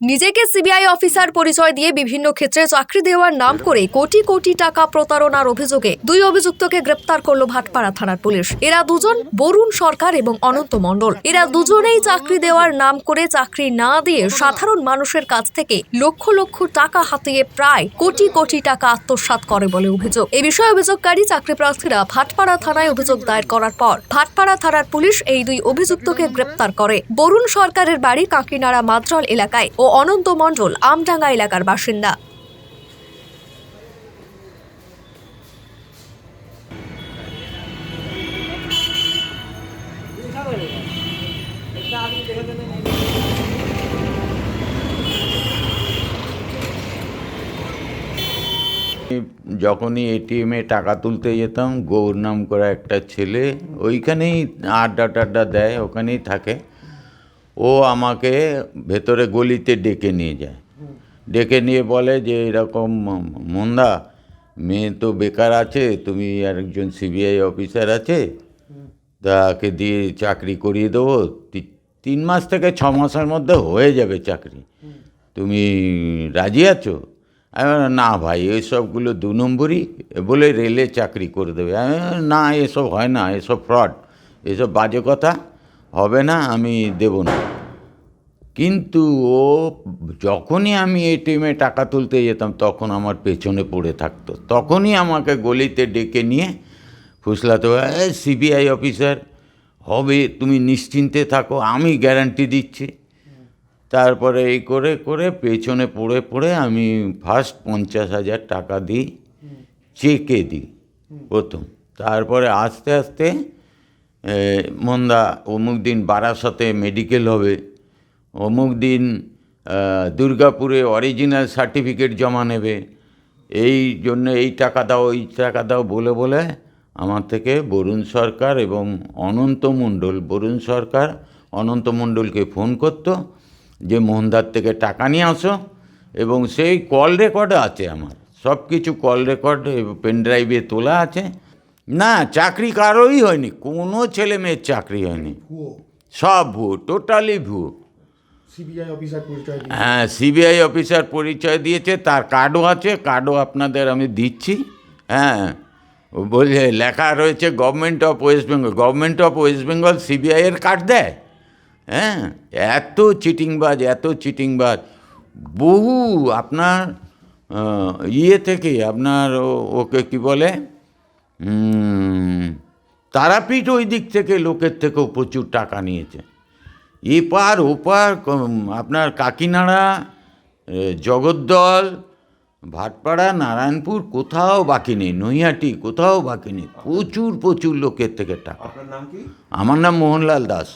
নিজেকে CBI officer পরিচয় দিয়ে বিভিন্ন ক্ষেত্রে চাকরি দেওয়ার নাম করে কোটি কোটি টাকা প্রতারণার অভিযোগে দুই অভিযুক্তকে গ্রেপ্তার করল ভাটপাড়া থানার পুলিশ। এরা দুজন বরুণ সরকার এবং অনন্ত মণ্ডল। এরা দুজনেই চাকরি দেওয়ার নাম করে চাকরি না দিয়ে সাধারণ মানুষের কাছ থেকে লক্ষ লক্ষ টাকা হাতিয়ে প্রায় কোটি কোটি টাকা আত্মসাৎ করে বলে অভিযোগ। এ বিষয়ে অভিযোগকারী চাকরি প্রার্থীরা ভাটপাড়া থানায় অভিযোগ দায়ের করার পর ভাটপাড়া থানার পুলিশ এই দুই অভিযুক্তকে গ্রেপ্তার করে। বরুণ সরকারের বাড়ি কাঁকিনাড়া মাদ্রল এলাকায় ও অনন্ত মণ্ডল, আমডাঙ্গা এলাকার বাসিন্দা। যখনই এটিএমে টাকা তুলতে যেতাম, গৌর নাম করা একটা ছেলে, ওইখানেই আড্ডা টাড্ডা দেয়, ওখানেই থাকে। ও আমাকে ভেতরে গলিতে ডেকে নিয়ে যায়। ডেকে নিয়ে বলে যে, এরকম মন্দা, মেয়ে তো বেকার আছে, তুমি আর একজন সিবিআই অফিসার আছে, তাকে দিয়ে চাকরি করিয়ে দেবো। তিন মাস থেকে ছ মাসের মধ্যে হয়ে যাবে চাকরি। তুমি রাজি আছো? আমি না ভাই, এসবগুলো দু নম্বরই, বলে রেলে চাকরি করে দেবে। না, এসব হয় না, এসব ফ্রড, এসব বাজে কথা। হবে না আমি দেব না। কিন্তু ও যখনই আমি এটিএমে টাকা তুলতে যেতাম তখন আমার পেছনে পড়ে থাকতো। তখনই আমাকে গলিতে ডেকে নিয়ে ফুসলাতে সিবিআই অফিসার হবে তুমি নিশ্চিন্তে থাকো আমি গ্যারান্টি দিচ্ছি। তারপরে এই করে করে পেছনে পড়ে পড়ে আমি ফার্স্ট পঞ্চাশ হাজার টাকা দিই চেকে দিই প্রথম। তারপরে আস্তে আস্তে মন্দা অমুক দিন বারাসাতে মেডিকেল হবে, অমুক দিন দুর্গাপুরে অরিজিনাল সার্টিফিকেট জমা নেবে, এই জন্য এই টাকা দাও, ওই টাকা দাও বলে বলে আমার থেকে বরুণ সরকার এবং অনন্ত মণ্ডল, বরুণ সরকার অনন্ত মণ্ডলকে ফোন করতো যে মোহনদার থেকে টাকা নিয়ে আসো এবং সেই কল রেকর্ড আছে আমার সব কিছু কল রেকর্ড পেন ড্রাইভে তোলা আছে। না চাকরি কারোই হয়নি কোনো ছেলে মেয়ের চাকরি হয়নি। ভুয়ো। সব ভুয়ো টোটালি ভুয়ো। সিবিআই অফিসার পরিচয় হ্যাঁ সিবিআই অফিসার পরিচয় দিয়েছে তার কার্ডও আছে কার্ডও আপনাদের আমি দিচ্ছি। হ্যাঁ ও বলছে লেখা রয়েছে government of West Bengal government of West Bengal সিবিআইয়ের কার্ড দেয়। হ্যাঁ এত চিটিংবাজ এত চিটিংবাজ। বহু আপনার ইয়ে থেকে আপনার ও- ওকে কি বলে? তারাপীঠ ওই দিক থেকে লোকের থেকেও প্রচুর টাকা নিয়েছে। এপার ওপার আপনার কাকিনাড়া জগদ্দল ভাটপাড়া নারায়ণপুর কোথাও বাকি নেই নৈহাটি কোথাও বাকি নেই প্রচুর প্রচুর লোকের থেকে টাকা। আমার নাম মোহনলাল দাস।